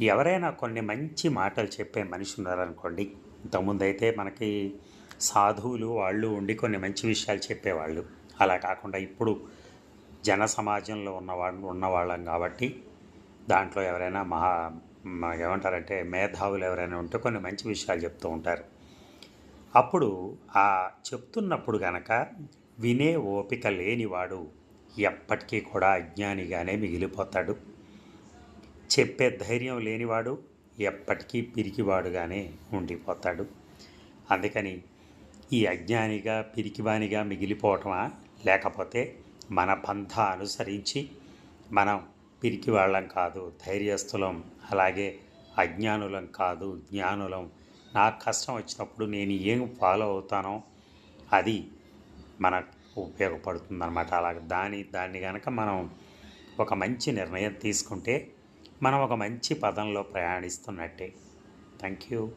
ఎవరైనా కొన్ని మంచి మాటలు చెప్పే మనిషి ఉన్నారనుకోండి ఇంతకుముందైతే మనకి సాధువులు వాళ్ళు ఉండి కొన్ని మంచి విషయాలు చెప్పేవాళ్ళు. అలా కాకుండా ఇప్పుడు జన సమాజంలో ఉన్నవాళ్ళు ఉన్నవాళ్ళం కాబట్టి దాంట్లో ఎవరైనా మహా ఏమంటారంటే మేధావులు ఎవరైనా ఉంటే కొన్ని మంచి విషయాలు చెప్తూ ఉంటారు. అప్పుడు ఆ చెప్తున్నప్పుడు కనుక వినే ఓపిక లేనివాడు ఎప్పటికీ కూడా అజ్ఞానిగానే మిగిలిపోతాడు. చెప్పే ధైర్యం లేనివాడు ఎప్పటికీ పిరికివాడుగానే ఉండిపోతాడు. అందుకని ఈ అజ్ఞానిగా పిరికివానిగా మిగిలిపోవటమా? లేకపోతే మన పంథ అనుసరించి మనం పిరికివాళ్ళం కాదు ధైర్యస్థులం అలాగే అజ్ఞానులం కాదు జ్ఞానులం. నాకు కష్టం వచ్చినప్పుడు నేను ఏం ఫాలో అవుతానో అది మనకు ఉపయోగపడుతుందన్నమాట. అలాగే దాని దాన్ని కనుక మనం ఒక మంచి నిర్ణయం తీసుకుంటే మనం ఒక మంచి పదంలో ప్రయాణిస్తున్నట్టే. Thank you